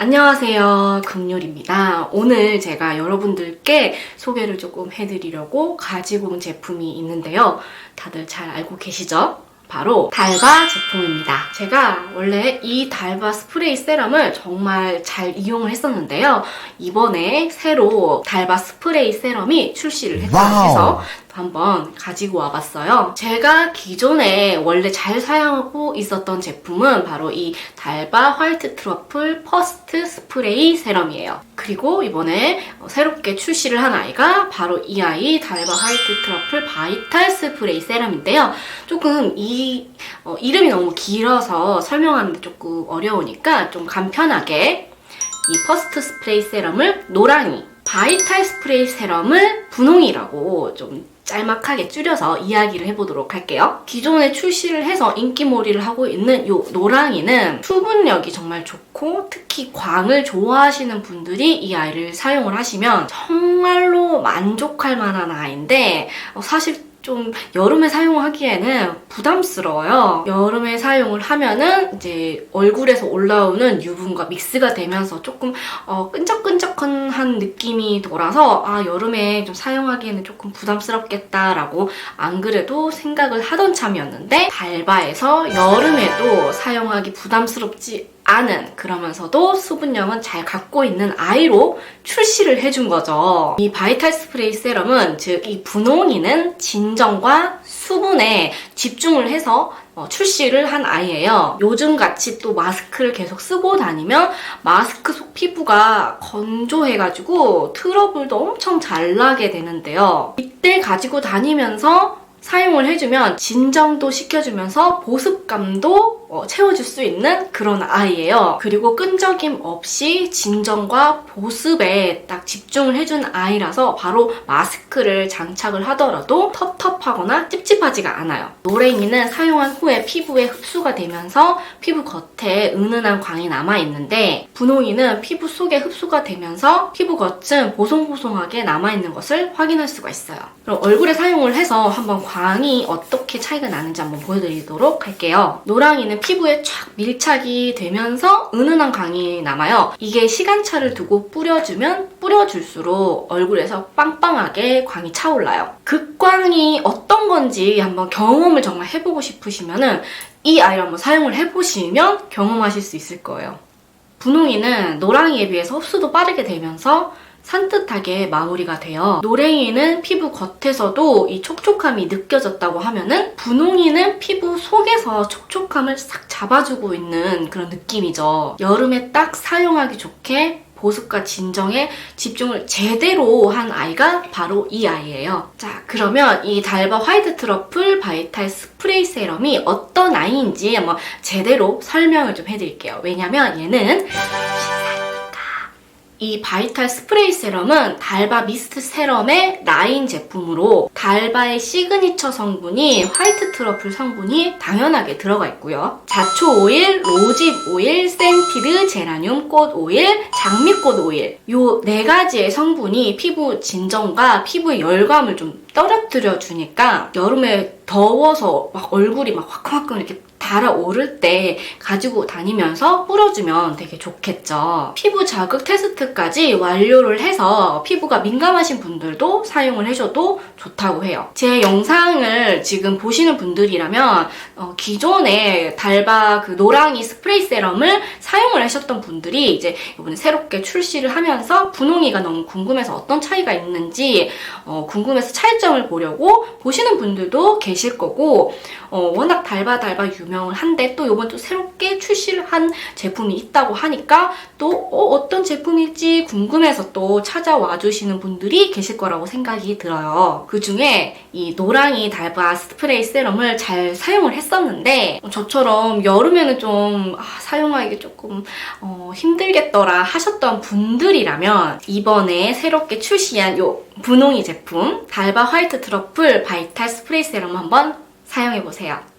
안녕하세요. 금요리입니다. 오늘 제가 여러분들께 소개를 조금 해드리려고 가지고 온 제품이 있는데요. 다들 잘 알고 계시죠? 바로 달바 제품입니다. 제가 원래 이 달바 스프레이 세럼을 정말 잘 이용을 했었는데요. 이번에 새로 달바 스프레이 세럼이 출시를 했다고. 해서 한번 가지고 와봤어요. 제가 기존에 원래 잘 사용하고 있었던 제품은 바로 이 달바 화이트 트러플 퍼스트 스프레이 세럼이에요. 그리고 이번에 어, 새롭게 출시를 한 아이가 바로 이 아이 달바 화이트 트러플 바이탈 스프레이 세럼인데요. 조금 이 어, 이름이 너무 길어서 설명하는데 조금 어려우니까 좀 간편하게 이 퍼스트 스프레이 세럼을 노랑이, 바이탈 스프레이 세럼을 분홍이라고 좀 짤막하게 줄여서 이야기를 해보도록 할게요. 기존에 출시를 해서 인기몰이를 하고 있는 이 노랑이는 수분력이 정말 좋고 특히 광을 좋아하시는 분들이 이 아이를 사용을 하시면 정말로 만족할 만한 아이인데 어, 사실 좀 여름에 사용하기에는 부담스러워요. 여름에 사용을 하면은 이제 얼굴에서 올라오는 유분과 믹스가 되면서 조금 어, 끈적끈적한 느낌이 돌아서 아 여름에 좀 사용하기에는 조금 부담스럽겠다라고 안 그래도 생각을 하던 참이었는데 달바에서 여름에도 사용하기 부담스럽지 않은 그러면서도 수분력은 잘 갖고 있는 아이로 출시를 해준 거죠. 이 바이탈 스프레이 세럼은 즉 이 분홍이는 진정과 수분에 집중을 해서 어, 출시를 한 아이예요. 요즘 같이 또 마스크를 계속 쓰고 다니면 마스크 속 피부가 건조해가지고 트러블도 엄청 잘 나게 되는데요. 이때 가지고 다니면서 사용을 해주면 진정도 시켜주면서 보습감도 어, 채워줄 수 있는 그런 아이예요. 그리고 끈적임 없이 진정과 보습에 딱 집중을 해준 아이라서 바로 마스크를 장착을 하더라도 텁텁하거나 찝찝하지가 않아요. 노랭이는 사용한 후에 피부에 흡수가 되면서 피부 겉에 은은한 광이 남아있는데 분홍이는 피부 속에 흡수가 되면서 피부 겉은 보송보송하게 남아있는 것을 확인할 수가 있어요. 그럼 얼굴에 사용을 해서 한번 광이 어떻게 차이가 나는지 한번 보여드리도록 할게요. 노랑이는 피부에 촥 밀착이 되면서 은은한 광이 남아요. 이게 시간차를 두고 뿌려주면 뿌려줄수록 얼굴에서 빵빵하게 광이 차올라요. 극광이 어떤 건지 한번 경험을 정말 해보고 싶으시면은 이 아이를 한번 사용을 해보시면 경험하실 수 있을 거예요. 분홍이는 노랑이에 비해서 흡수도 빠르게 되면서 산뜻하게 마무리가 돼요. 노랭이는 피부 겉에서도 이 촉촉함이 느껴졌다고 하면은 분홍이는 피부 속에서 촉촉함을 싹 잡아주고 있는 그런 느낌이죠. 여름에 딱 사용하기 좋게 보습과 진정에 집중을 제대로 한 아이가 바로 이 아이예요. 자, 그러면 이 달바 화이트 트러플 바이탈 스프레이 세럼이 어떤 아이인지 한번 제대로 설명을 좀 해드릴게요. 왜냐면 얘는 이 바이탈 스프레이 세럼은 달바 미스트 세럼의 라인 제품으로 달바의 시그니처 성분이 화이트 트러플 성분이 당연하게 들어가 있고요. 자초 오일, 로집 오일, 센티드, 제라늄 꽃 오일, 장미꽃 오일 요 네 가지의 성분이 피부 진정과 피부의 열감을 좀 떨어뜨려 주니까 여름에 더워서 막 얼굴이 막 화끈화끈 이렇게 달아오를 때 가지고 다니면서 뿌려주면 되게 좋겠죠. 피부 자극 테스트까지 완료를 해서 피부가 민감하신 분들도 사용을 해줘도 좋다고 해요. 제 영상을 지금 보시는 분들이라면 어, 기존에 달바 그 노랑이 스프레이 세럼을 사용을 하셨던 분들이 이제 이번에 새롭게 출시를 하면서 분홍이가 너무 궁금해서 어떤 차이가 있는지 어, 궁금해서 차이점을 보려고 보시는 분들도 계실 거고 어, 워낙 달바 달바 유명 을 한데 또 이번 또 새롭게 출시를 한 제품이 있다고 하니까 또 어, 떤 제품일지 궁금해서 또 찾아와 주시는 분들이 계실 거라고 생각이 들어요. 그 중에 이 노랑이 달바 스프레이 세럼을 잘 사용을 했었는데 저처럼 여름에는 좀 아, 사용하기 조금 어, 힘들겠더라 하셨던 분들이라면 이번에 새롭게 출시한 요 분홍이 제품 달바 화이트 트러플 바이탈 스프레이 세럼 한번 사용해보세요.